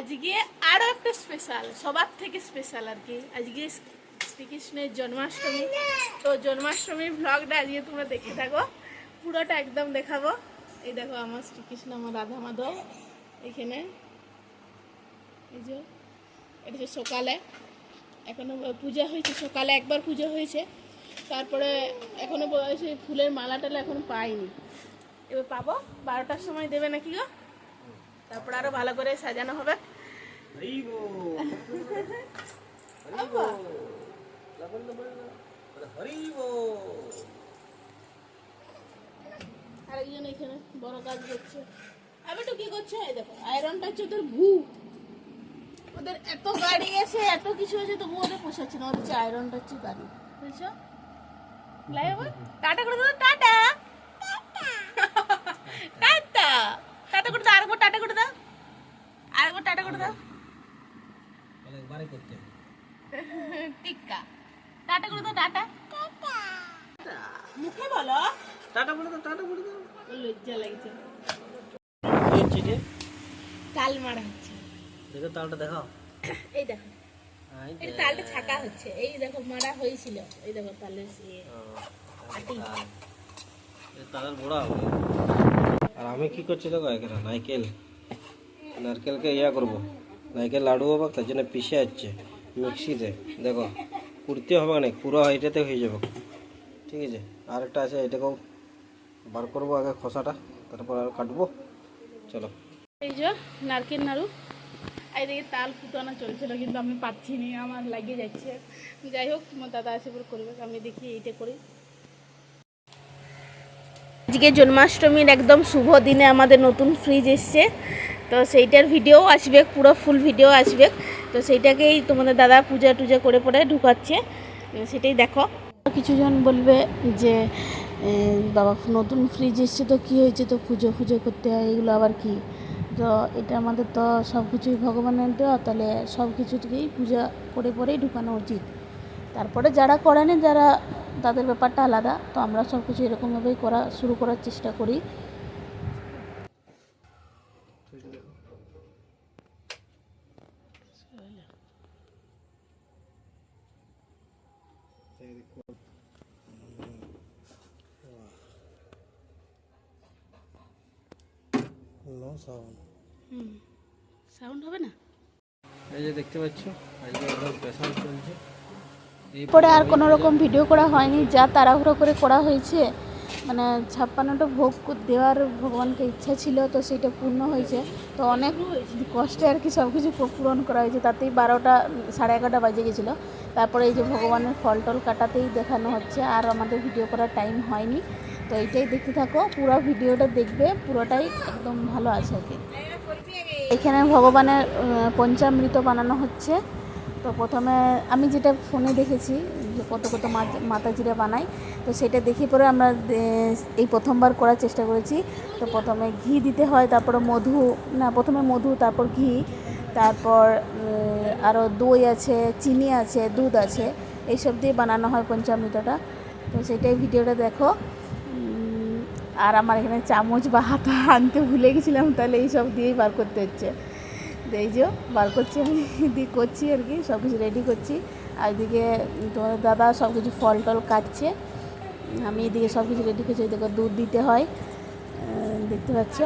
আজকে আরও একটা স্পেশাল সবার থেকে স্পেশাল আর কি। আজকে শ্রীকৃষ্ণের জন্মাষ্টমী। তো জন্মাষ্টমীর ভ্লগটা আজকে তোমরা দেখে থাকো। পুরোটা একদম দেখাবো। এই দেখো আমার শ্রীকৃষ্ণ, আমার রাধা মাধব। এখানে এই যে, এটা সকালে। এখনও পূজা হয়েছে, সকালে একবার পূজা হয়েছে। তারপরে এখনও বয়সে ফুলের মালা টালা এখনও পাইনি। এবার পাবো? বারোটার সময় দেবে নাকি গো? তারপর আরও ভালো করে সাজানো হবে। আরেকজন এখানে বড় কাজ করছে আমি তো কি করছে? দেখো আয়রনটা হচ্ছে ওদের ভু ওদের এত গাড়ি আছে এত কিছু আছে তবু ওদের পোষাচ্ছে না ওদের হচ্ছে আয়রনটা হচ্ছে গাড়ি। বুঝছ? টাটা করে টাটা টাটা টাটা করে দাও আরেকবার টাটা করে দাও আরেকবার টাটা করে দাও টিক্কা। টাটা করে দাও টাটা। মুখে বলো। টাটা বলে দাও টাটা বলে দাও লজ্জা লাগছে তাল মারা হচ্ছে। দেখো তালটা দেখাও। এই দেখো। এই তালটা ছাকা হচ্ছে। এই দেখো মারা হয়েছিল। এই দেখো তালের ইয়ে। তালের হবে। আর আমি কি করছি দেখো এখানে? নারকেল। নারকেলকে ইয়া করব। নারকেল লাডু হবে, তার জন্য পিষে যাচ্ছে মিক্সিতে। দেখো কুড়তে হবে না পুরো এটাতে হয়ে যাবে। ঠিক আছে? আর একটা আছে, এটাকেও বার করব আগে খোসাটা, তারপর আর কাটবো। চলো। এই যে, নারকেল নাড়ু। এই দিকে তাল ফুটানো চলছিল কিন্তু আমি পাচ্ছি না, আমার লাগিয়ে যাচ্ছে। যাই হোক, তোমার দাদা আসে পরে করবে, আমি দেখি এইটা করি। আজকে জন্মাষ্টমীর একদম শুভ দিনে আমাদের নতুন ফ্রিজ এসছে। তো সেইটার ভিডিও আসবে, পুরো ফুল ভিডিও আসবে। তো সেইটাকেই তোমাদের দাদা পূজা টুজা করে পরে ঢুকাচ্ছে। সেটাই দেখো। কিছুজন বলবে যে বাবা, নতুন ফ্রিজ এসছে তো কী হয়েছে? তো পুজো ফুজো করতে হয়, এগুলো আবার কি? তো এটা আমাদের তো সব কিছুই ভগবানের দেওয়া, তাহলে সব কিছু থেকেই পূজা করে পরেই ঢুকানো উচিত। তারপরে যারা করেনি যারা, তাদের ব্যাপারটা আলাদা। তো আমরা সব কিছু এরকমভাবেই করা, শুরু করার চেষ্টা করি। হুম সাউন্ড হবে না? এই যে দেখতে পাচ্ছ আজকে একদম স্পেশাল চলছে। পরে আর কোনো রকম ভিডিও করা হয়নি যা তাড়াহুড়ো করে করা হয়েছে। মানে ছাপ্পান্নটা ভোগ দেওয়ার ভগবানকে ইচ্ছা ছিল তো সেটা পূর্ণ হয়েছে। তো অনেক কষ্টে আর কি সব কিছু পূরণ করা হয়েছে। তাতেই বারোটা সাড়ে এগারোটা বাজে গেছিল। তারপরে এই যে ভগবানের ফল টল কাটাতেই দেখানো হচ্ছে। আর আমাদের ভিডিও করার টাইম হয়নি। তো এইটাই দেখতে থাকো, পুরো ভিডিওটা দেখবে, পুরোটাই একদম ভালো আছে আর কি এখানে ভগবানের পঞ্চামৃত বানানো হচ্ছে। তো প্রথমে আমি যেটা ফোনে দেখেছি, যে কত কত মাতাজিরা বানাই তো সেটা দেখে পরে আমরা এই প্রথমবার করার চেষ্টা করেছি। তো প্রথমে ঘি দিতে হয়, তারপরে মধু, না, প্রথমে মধু, তারপর ঘি, তারপর আরও দই আছে, চিনি আছে, দুধ আছে, এইসব দিয়ে বানানো হয় পঞ্চামৃতটা। তো সেটাই ভিডিওটা দেখো। আর আমার এখানে চামচ বা হাতা আনতে ভুলে গেছিলাম, তাহলে এইসব দিয়েই বার করতে হচ্ছে। এই যে বার করছি আমি, দিয়ে করছি আর কি সব কিছু রেডি করছি। আর এদিকে তোমার দাদা সব কিছু ফল টল কাটছে। আমি এদিকে সব কিছু রেডি করছি, দেখো দুধ দিতে হয়। দেখতে পাচ্ছ?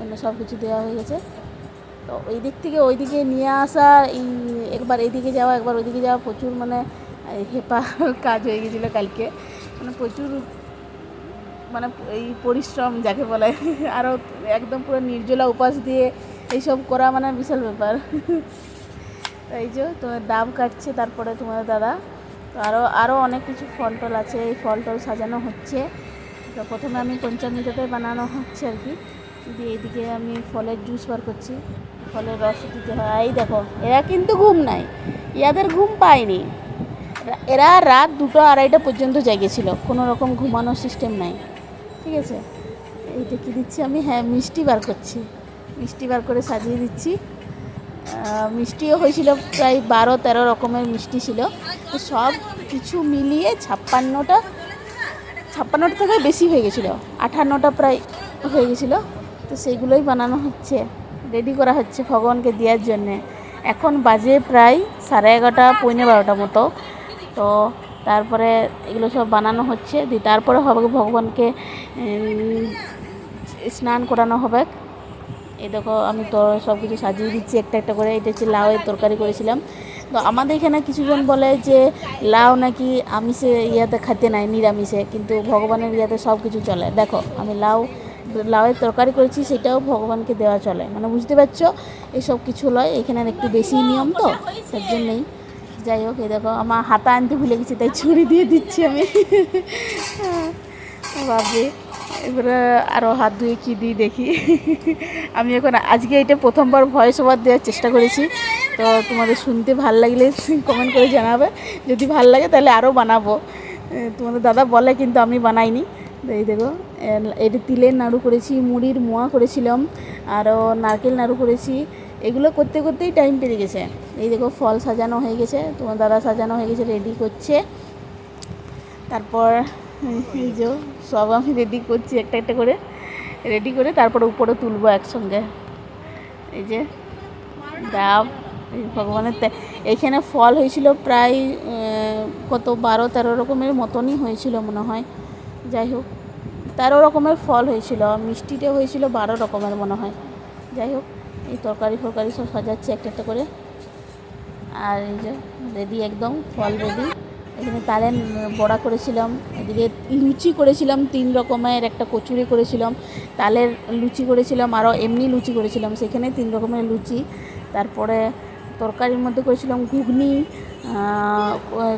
অন্য সব কিছু দেওয়া হয়ে গেছে। তো ওই দিক থেকে ওই দিকে নিয়ে আসা, এই একবার এইদিকে যাওয়া, একবার ওইদিকে যাওয়া প্রচুর মানে হেপা কাজ হয়ে গেছিল কালকে। মানে প্রচুর মানে এই পরিশ্রম যাকে বলে আরও একদম পুরো নির্জলা উপাস দিয়ে এইসব করা মানে বিশাল ব্যাপার। এই যে তোমার ডাব কাটছে, তারপরে তোমার দাদা আরও আরও অনেক কিছু ফল টল আছে, এই ফল টল সাজানো হচ্ছে। তো প্রথমে আমি পঞ্চামৃতটাই বানানো হচ্ছে আর কি। দিয়ে এদিকে আমি ফলের জুস বার করছি, ফলের রস দিতে হয়। এই দেখো, এরা কিন্তু ঘুম নাই ইয়াদের ঘুম পায়নি। এরা- এরা রাত দুটো আড়াইটা পর্যন্ত জেগেছিল, কোনো রকম ঘুমানোর সিস্টেম নাই। ঠিক আছে? এইটা কি দিচ্ছি আমি? হ্যাঁ মিষ্টি বার করছি। মিষ্টি বার করে সাজিয়ে দিচ্ছি। মিষ্টিও হয়েছিল প্রায় বারো তেরো রকমের মিষ্টি ছিল। তো সব কিছু মিলিয়ে ছাপ্পান্নটা ছাপ্পান্নটা থেকে বেশি হয়ে গেছিল। আঠান্নটা প্রায় হয়ে গেছিল। তো সেইগুলোই বানানো হচ্ছে। রেডি করা হচ্ছে ভগবানকে দেওয়ার জন্যে। এখন বাজে প্রায় সাড়ে এগারোটা, পৌনে বারোটা মতো। তো তারপরে এগুলো সব বানানো হচ্ছে। দিয়ে তারপরে হবে ভগবানকে স্নান করানো হবে। এই দেখো, আমি তো সব কিছু সাজিয়ে দিচ্ছি, একটা একটা করে। এটা হচ্ছে লাউয়ের তরকারি করেছিলাম। তো আমাদের এখানে কিছুজন বলে যে, লাউ নাকি আমিষে ইয়াতে খাইতে নাই, নিরামিষে। কিন্তু ভগবানের ইয়াতে সব কিছু চলে। দেখো, আমি লাউ, লাউয়ের তরকারি করেছি, সেটাও ভগবানকে দেওয়া চলে। মানে বুঝতে পারছ? এসব কিছু লয়। এখানে একটু বেশি নিয়ম তো, তার জন্যই। যাই হোক, এই দেখো, আমার হাতা আনতে ভুলে গেছি, তাই ছুরি দিয়ে দিচ্ছি আমি। ভাবছি এবারে আরও হাত ধুয়ে কী দিই দেখি। আমি এখন আজকে এটা প্রথমবার ভয়েস ওভার দেওয়ার চেষ্টা করেছি, তো তোমাদের শুনতে ভালো লাগলে কমেন্ট করে জানাবে। যদি ভালো লাগে তাহলে আরও বানাবো। তোমাদের দাদা বলে কিন্তু আমি বানাইনি। এই দেখো এটা তিলের নাড়ু করেছি, মুড়ির মোয়া করেছিলাম আরও নারকেল নাড়ু করেছি এগুলো করতে করতেই টাইম পেরিয়ে গেছে। এই দেখো, ফল সাজানো হয়ে গেছে, তোমার দাদা সাজানো হয়ে গেছে রেডি করছে। তারপর, এই যে সব আমি রেডি করছি একটা একটা করে রেডি করে তারপরে উপরে তুলবো একসঙ্গে। এই যে, ডাব, এই ভগবানের এখানে ফল হয়েছিল প্রায় কত বারো তেরো রকমের মতনই হয়েছিল মনে হয়। যাই হোক, তেরো রকমের ফল হয়েছিল মিষ্টিটা হয়েছিল বারো রকমের মনে হয়। যাই হোক এই তরকারি ফরকারি সব সাজাচ্ছে একটা একটা করে। আর এই যে রেডি একদম ফল রেডি। এখানে তালের বড়া করেছিলাম এদিকে লুচি করেছিলাম তিন রকমের একটা কচুরি করেছিলাম তালের লুচি করেছিলাম আরও এমনি লুচি করেছিলাম সেখানে তিন রকমের লুচি। তারপরে তরকারির মধ্যে করেছিলাম ঘুগনি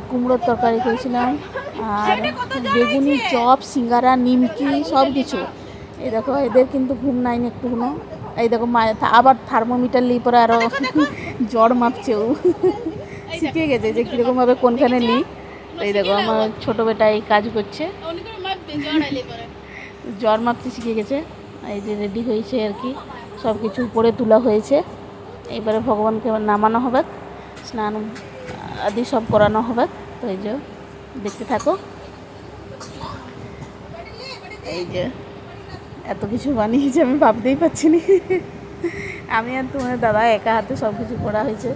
কুমড়োর তরকারি করেছিলাম আর বেগুনি চপ সিঙ্গারা নিমকি সব কিছু এই দেখো এদের কিন্তু ঘুম নাইনি একটুকুনো এই দেখো মা আবার থার্মোমিটার নিয়ে পরে আরও জ্বর মাপছে ও। শিখে গেছে যে কীরকমভাবে কোনখানে লি এই দেখো আমার ছোটো বেটা এই কাজ করছে। জ্বর মাপতে শিখে গেছে। এই যে রেডি হয়েছে আর কি। সব কিছু উপরে তোলা হয়েছে। এবারে ভগবানকে নামানো হবে। স্নান আদি সব করানো হবে। তো এই যে দেখতে থাকো। এই যে এত কিছু বানিয়েছে, আমি ভাবতেই পারছি না আমি আর তোমার দাদা একা হাতে সব কিছু করা হয়েছে।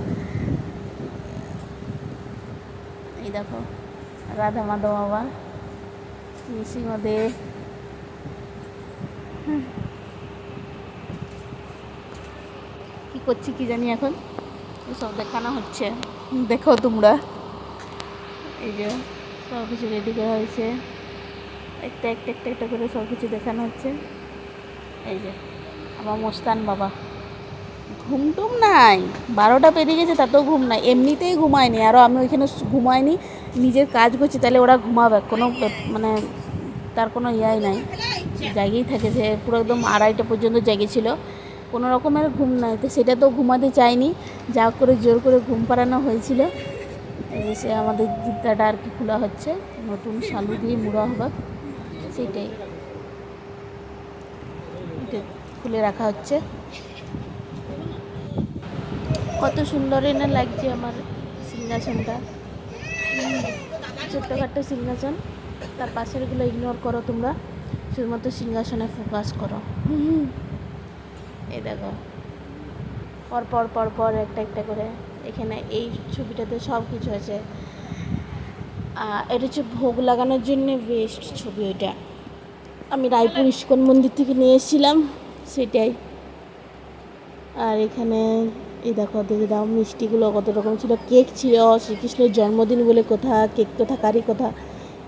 এই দেখো, রাধা মাধব বাবা নৃসিংহদে কি করছি কি জানি এখন? সব দেখানো হচ্ছে। দেখো তোমরা। এই যে সব কিছু রেডি করা হয়েছে। একটা একটা একটা একটা করে সব কিছু দেখানো হচ্ছে। এই যে, আমার মোস্তান বাবা। ঘুম টুম নাই। বারোটা পেরিয়ে গেছে তাতেও ঘুম নাই। এমনিতেই ঘুমায়নি আরও আমি ওইখানে ঘুমাইনি নিজের কাজ করছি, তাহলে ওরা ঘুমাবে। কোনো মানে তার কোনো ইয়াই নাই। জায়গায় থাকে যে, পুরো একদম আড়াইটা পর্যন্ত জেগেছিল কোনো রকমের ঘুম নাই। তো সেটা তো ঘুমাতে চাইনি যা করে জোর করে ঘুম পাড়ানো হয়েছিল। সে আমাদের গীতাটা আর কি খোলা হচ্ছে। নতুন শালু দিয়ে মুড়া হবে সেইটাই এটা খুলে রাখা হচ্ছে। কত সুন্দর এনে লাগছে আমার সিংহাসনটা। ছোট্টখাট্ট সিংহাসন, তার পাশেরগুলো ইগনোর করো তোমরা। শুধুমাত্র সিংহাসনে ফোকাস করো। এই দেখো। পরপর পর পর পর একটা একটা করে। এখানে এই ছবিটাতে সব কিছু আছে। এটা হচ্ছে ভোগ লাগানোর জন্য বেস্ট ছবি ওইটা। আমি রায়পুর ইস্কন মন্দির থেকে নিয়ে এসেছিলাম সেটাই। আর এখানে এই দেখো, দেখে দাও মিষ্টিগুলো কত রকম ছিল। কেক ছিল, শ্রীকৃষ্ণের জন্মদিন বলে কথা, কেক তো থাকারই কথা।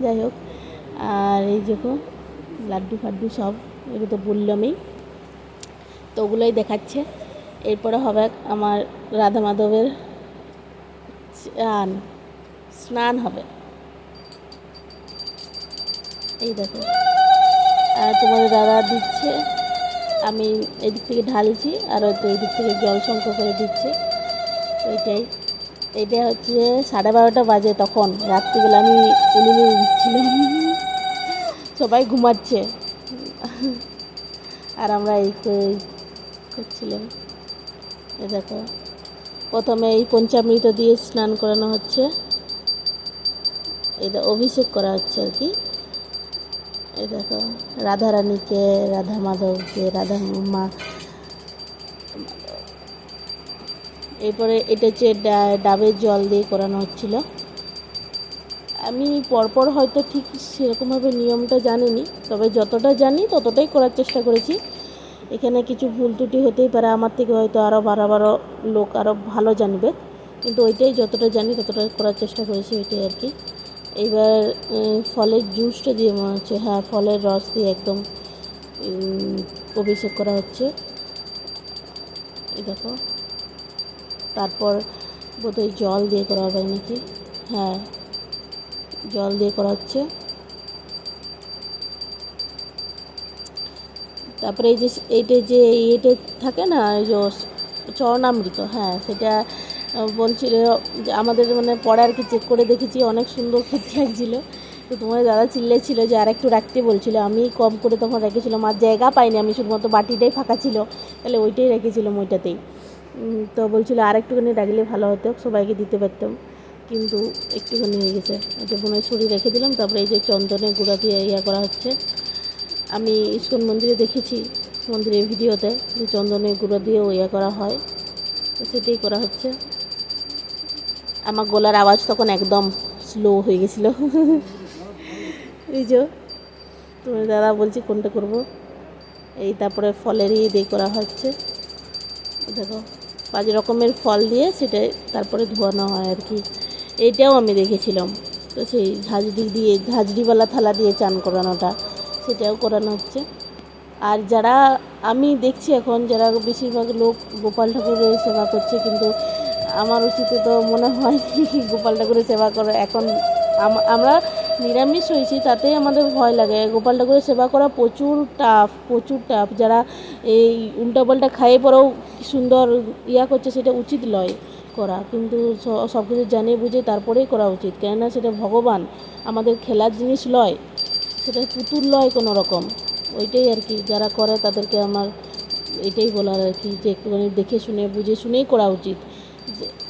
যাই হোক, আর এই দেখো, লাড্ডু ফাড্ডু সব এগুলো তো বললামই। তো ওগুলোই দেখাচ্ছে। এরপরে হবে আমার রাধা মাধবের স্নান। স্নান হবে। এই দেখো। আর তোমাদের দাদা দিচ্ছে। আমি এদিক থেকে ঢালছি, আর হয়তো এদিক থেকে জল সংখ্য করে দিচ্ছে। ওইটাই। এটা হচ্ছে সাড়ে বারোটা বাজে তখন। রাত্রিবেলা আমি উনুনে দিচ্ছিলাম সবাই ঘুমাচ্ছে। আর আমরা এই করে- করছিলাম। এ দেখো। প্রথমে এই পঞ্চামৃত দিয়ে স্নান করানো হচ্ছে। এটা অভিষেক করা হচ্ছে আর কি। এই দেখো রাধা রানীকে রাধা মাধবকে রাধা মা এরপরে এটা হচ্ছে ডাবের জল দিয়ে করানো হচ্ছিল। আমি পরপর হয়তো ঠিক সেরকমভাবে নিয়মটা জানিনি, তবে যতটা জানি ততটাই করার চেষ্টা করেছি। এখানে কিছু ভুল ত্রুটি হতেই পারে, আমার থেকে হয়তো আরও বারো বারো লোক আরও ভালো জানবে। কিন্তু ওইটাই যতটা জানি ততটা করার চেষ্টা করেছি, ওইটাই আর কি। এইবার উম, ফলের জুসটা দিয়ে মনে হচ্ছে হ্যাঁ ফলের রস দিয়ে একদম অভিষেক করা হচ্ছে। এই দেখো। তারপর বোধহয় জল দিয়ে করা হবে নাকি? হ্যাঁ জল দিয়ে করা হচ্ছে। তারপরে এই যে এইটা যে এইটা থাকে না এই যে চরণামৃত হ্যাঁ সেটা বলছিল, যে আমাদের মানে পরে আর কি চেক করে দেখেছি, অনেক সুন্দর খেতে লাগছিল। তো তোমার দাদা চিল্লেছিল যে আর একটু রাখতে বলছিল। আমি কম করে তখন রেখেছিলাম, আর জায়গা পাইনি আমি, শুধুমাত্র বাটিটাই ফাঁকা ছিল। তাহলে ওইটাই রেখেছিলাম ওইটাতেই। তো বলছিল, আর একটুখানি রাখলে ভালো হতো, সবাইকে দিতে পারতাম। কিন্তু একটুখানি হয়ে গেছে। এটা বোনের শরীর রেখে দিলাম, তারপরে এই যে চন্দনের গুঁড়া দিয়ে ইয়া করা হচ্ছে। আমি ইস্কন মন্দিরে দেখেছি, মন্দিরের ভিডিওতে, যে চন্দনের গুঁড়ো দিয়েও ইয়া করা হয়। তো সেটাই করা হচ্ছে। আমার গলার আওয়াজ তখন একদম স্লো হয়ে গেছিল। এই যে দাদা বলছি কোনটা করব? এই তারপরে ফলের ইয়ে দিয়ে করা হচ্ছে। দেখো, পাঁচ রকমের ফল দিয়ে সেটা তারপরে ধোয়ানো হয় আর কি। এইটাও আমি দেখেছিলাম। তো সেই ঝাঁঝরি দিয়ে, ঝাঁঝরিওয়ালা থালা দিয়ে চান করানোটা, সেটাও করানো হচ্ছে। আর যারা, আমি দেখছি এখন, যারা বেশিরভাগ লোক গোপাল ঠাকুরের সেবা করছে, কিন্তু আমার উচিত তো মনে হয় গোপাল ঠাকুরের সেবা করে। এখন আম- আমরা নিরামিষ হয়েছি, তাতেই আমাদের ভয় লাগে। গোপাল ঠাকুরের সেবা করা প্রচুর টাফ প্রচুর টাফ যারা এই উল্টাপাল্টা খাইয়ে পরেও সুন্দর ইয়া করছে, সেটা উচিত লয় করা। কিন্তু সব কিছু জানিয়ে বুঝে তারপরেই করা উচিত। কেননা সেটা ভগবান আমাদের খেলার জিনিস লয়, সেটা পুতুল লয় কোনো রকম ওইটাই আর কি, যারা করে তাদেরকে আমার এটাই বলার আর কি, যে একটুখানি দেখে শুনে, বুঝে শুনেই করা উচিত।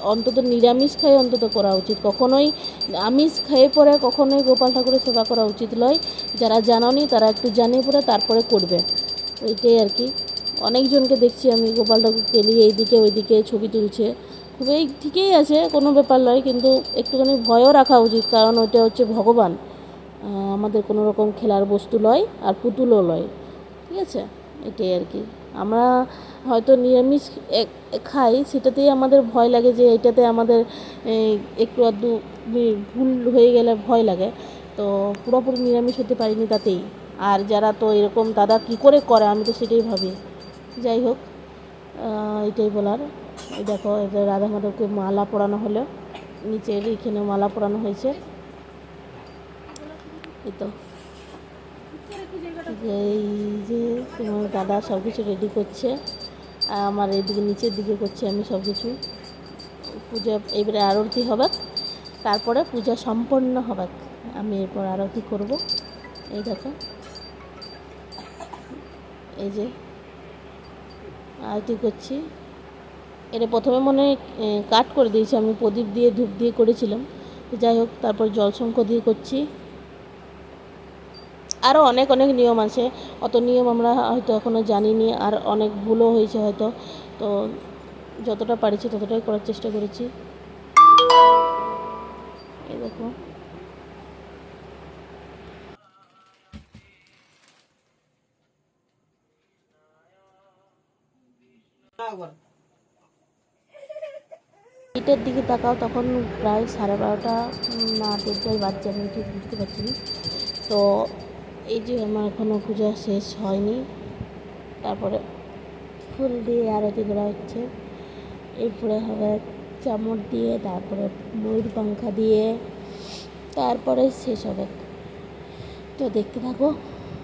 অন্তত নিরামিষ খাই অন্তত করা উচিত। কখনোই আমিষ খেয়ে পরে কখনোই গোপাল ঠাকুরের সেবা করা উচিত নয়। যারা জানানি তারা একটু জানিয়ে পরে তারপরে করবে। ওইটাই আর কি। অনেকজনকে দেখছি আমি গোপাল ঠাকুরকে নিয়ে এইদিকে ওইদিকে ছবি তুলছে। খুবই ঠিকই আছে, কোনো ব্যাপার নয়, কিন্তু একটুখানি ভয়ও রাখা উচিত, কারণ ওইটা হচ্ছে ভগবান। আমাদের কোনো রকম খেলার বস্তু লয় আর পুতুলও লয়। ঠিক আছে? এটাই আর কি। আমরা হয়তো নিরামিষ খাই, সেটাতেই আমাদের ভয় লাগে যে এটাতে আমাদের একটু আধটু ভুল হয়ে গেলে ভয় লাগে। তো পুরোপুরি নিরামিষ হতে পারিনি তাতেই। আর যারা তো এরকম দাদা কী করে করে, আমি তো সেটাই ভাবি। যাই হোক এটাই বলার। দেখো রাধা মাধবকে মালা পরানো হলো। নিচের এখানে মালা পরানো হয়েছে। এই তো। এই যে তোমার দাদা সব কিছু রেডি করছে। আমার এদিকে নিচের দিকে করছি আমি সব কিছু। পূজা, এবারে আরতি হবে। তারপরে পূজা সম্পন্ন হবে। আমি এরপর আরতি করব। এই দেখো। এই যে আরতি করছি। এটা প্রথমে মনে কাট করে দিয়েছি। আমি প্রদীপ দিয়ে ধূপ দিয়ে করেছিলাম। যাই হোক, তারপর জলশঙ্খ দিয়ে করছি। আরও অনেক অনেক নিয়ম আছে। অত নিয়ম আমরা হয়তো এখনও জানিনি, আর অনেক ভুলও হয়েছে হয়তো। তো যতটা পারিছি ততটাই করার চেষ্টা করেছি। এই দেখো। এটার দিকে তাকাও, তখন প্রায় সাড়ে বারোটা না দেড়টাই বাচ্চা আমি ঠিক বুঝতে পারছি তো এই যে আমার এখনও পূজা শেষ হয়নি। তারপরে ফুল দিয়ে আরতি করা হচ্ছে। এরপরে হবে চামড় দিয়ে, তারপরে ময়ূর পাংখা দিয়ে, তারপরে শেষ হবে। তো দেখতে থাকো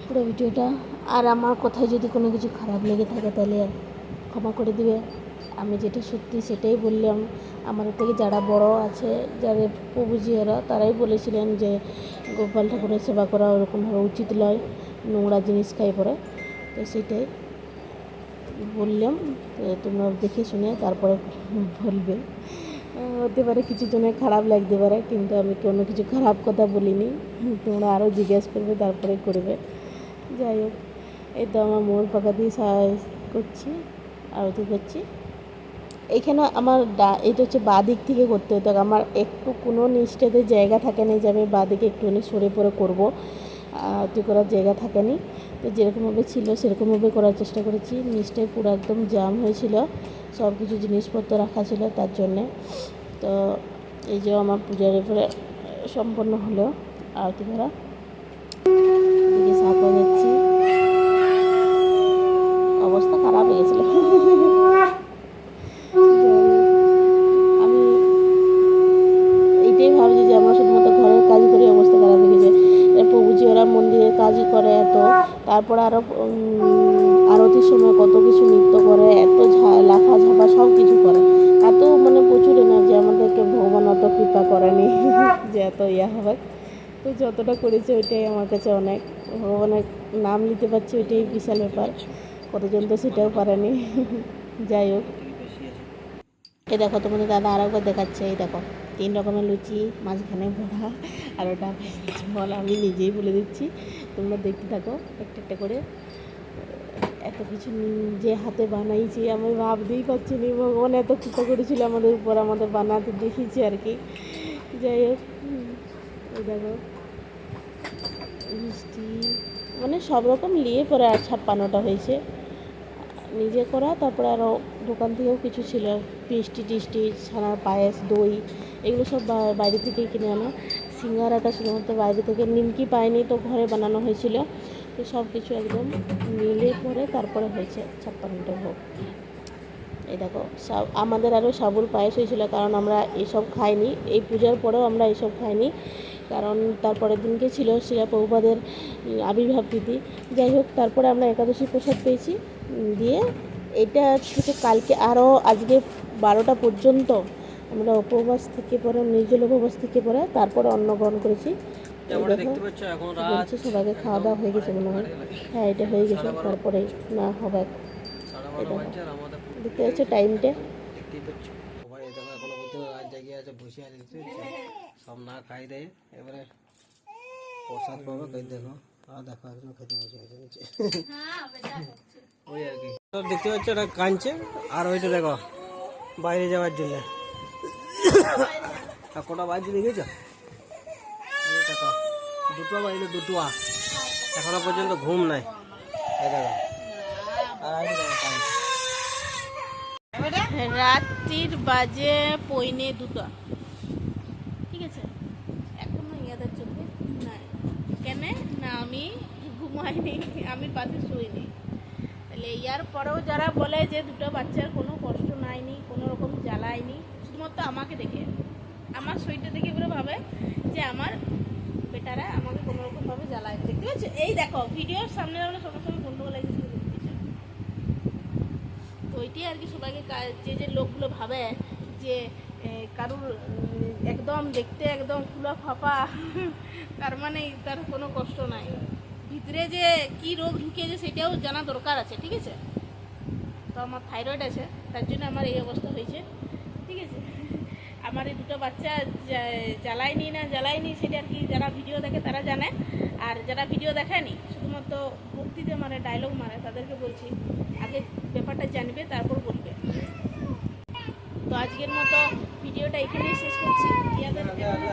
পুরো ভিডিওটা। আর আমার কোথায় যদি কোনো কিছু খারাপ লেগে থাকে তাহলে ক্ষমা করে দিবে। আমি যেটা সত্যি সেটাই বললাম। আমাদের থেকে যারা বড় আছে, যাদের প্রভুজিয়ারা তারাই বলেছিলেন যে গোপাল ঠাকুরের সেবা করা ওরকমভাবে উচিত নয়, নোংরা জিনিস খাই পরে। তো সেটাই বললাম তোমরা দেখে শুনে তারপরে বলবে। হতে পারে কিছু জনের খারাপ লাগতে পারে, কিন্তু আমি কোনো কিছু খারাপ কথা বলিনি। তোমরা আরও জিজ্ঞেস করবে, তারপরে করবে। যাই হোক, এই তো আমার মোর পাকা দিয়ে সাহায্য করছি, আরতি করছি। এখানে আমার ডা- এটা হচ্ছে বাঁ দিক থেকে করতে হতো। আমার একটু কোনো নিচটাতে জায়গা থাকে না যে আমি বাঁ দিকে একটুখানি সরে পরে করব। তুই করার জায়গা থাকেনি তো যেরকমভাবে ছিল সেরকমভাবে করার চেষ্টা করেছি। নিচটায় পুরো একদম জাম হয়েছিল। সব কিছু জিনিসপত্র রাখা ছিল তার জন্যে। তো এই যে আমার পূজার এরপরে সম্পন্ন হলো। আরতি করা? যাচ্ছি অবস্থা খারাপ হয়ে গেছিল। কৃপা করেনি যে এত ইয়া হবে তো যতটা করেছে ওইটাই আমার কাছে অনেক অনেক নাম নিতে পারছি, ওইটাই বিশাল ব্যাপার। কতজন তো সেটাও পারেনি যাই হোক। এই দেখো, তোমাদের দাদা আর একবার দেখাচ্ছে, এই দেখো। তিন রকমের লুচি, মাঝখানে ভরা আর ওটা জল আমি নিজেই বলে দিচ্ছি। তোমরা দেখতে থাকো, একটা একটা করে। এত কিছু নিজে হাতে বানাইছি, আমি ভাবতেই পারছি না, ভগবান এত কৃপা করেছিল আমাদের উপর, আমাদের বানাতে দেখিয়েছি আর কি। যাই হোক দেখো, মিষ্টি মানে সব রকম নিয়ে পরে আর ছাপ্পানোটা হয়েছে। নিজে করা, তারপরে আরও দোকান থেকেও কিছু ছিল, মিষ্টি টিষ্টি ছানার পায়েস, দই, এগুলো সব বাইরে থেকেই কিনে আনা। সিঙ্গারাটা শুধুমাত্র বাইরে থেকে নিমকি পায়নি, তো ঘরে বানানো হয়েছিল। তো সব কিছু একদম মিলে পরে তারপরে হয়েছে ছাপ্পান্নটা ভোগ। এই দেখো আমাদের আরও সাবুর পায়েস হয়েছিল, কারণ আমরা এসব খাইনি। এই পূজার পরেও আমরা এসব খাইনি, কারণ তারপরের দিনকে ছিল শিলা প্রভুপাদের আবির্ভাব তিথি। যাই হোক, তারপরে আমরা একাদশী প্রসাদ পেয়েছি দিয়ে এটা থেকে কালকে আরও আজকে বারোটা পর্যন্ত আমরা উপবাস থেকে পরে, নির্জল উপবাস থেকে পরে তারপরে অন্ন গ্রহণ করেছি। দেখো, দেখতে পাচ্ছ এখন রাত সবাইকে খাওয়া দাওয়া হয়ে গেছে মনে হয়। হ্যাঁ এটা হয়ে গেছে তারপরে না হবে। দেখতে পাচ্ছ টাইমটা দেখতেই পাচ্ছ। সবাই এই এখনও পর্যন্ত রাত জাগিয়ে আছে বসে আছে দেখতে পাচ্ছ? সব না খাই দেয় এবারে প্রসাদ পাবে কই দেখো। আর দেখো একজন খেতে বসে গেছে বুঝছে ওই আর কি। দেখতে পাচ্ছ এটা কাঁদছে আর ওইটা দেখো বাইরে যাওয়ার জন্য। কটা বাজছে দেখেছ? দুটো বাজলে দুটোয়া এখনও পর্যন্ত ঘুম নাই। রাত্রির বাজে পইনে দুটো। ঠিক আছে? এখনও ইয়াদের চোখে নাই। কেন? না, আমি ঘুমাইনি। আমি পাশে শুইনি। তাহলে ইয়ার পরেও যারা বলে যে দুটো বাচ্চার কোনো কষ্ট নাইনি, কোনো রকম জ্বালায়নি, শুধুমাত্র আমাকে দেখে। আমার শরীরটা দেখে পুরো ভাবে যে আমার বেটারা জ্বালায় দেখতে পাচ্ছ? এই দেখো ভিডিওর সামনে আমরা সবার সঙ্গে গন্ডগোল লাগছে তো ওইটাই আর কি সবাইকে যে যে লোকগুলো ভাবে যে কারুর একদম দেখতে একদম ফুলা ফাঁপা, তার মানে তার কোনো কষ্ট নাই। ভিতরে যে কি রোগ ঢুকিয়েছে সেটাও জানা দরকার আছে, ঠিক আছে? তো আমার থাইরয়েড আছে, তার জন্য আমার এই অবস্থা হয়েছে, ঠিক আছে? আমার এই দুটো বাচ্চা জ্বালায়নি না জ্বালায়নি সেটা আর কি যারা ভিডিও দেখে তারা জানে। আর যারা ভিডিও দেখেনি, শুধুমাত্র ভক্তিতে মারে ডায়লগ মারে, তাদেরকে বলছি, আগে ব্যাপারটা জানবে, তারপর বলবে। তো আজকের মতো ভিডিওটা এখানেই শেষ করছি।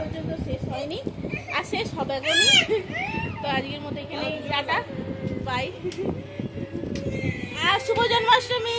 পর্যন্ত শেষ হয়নি, আর শেষ হবে তো আজকের মতো এখানেই টাটা বাই আর শুভ জন্মাষ্টমী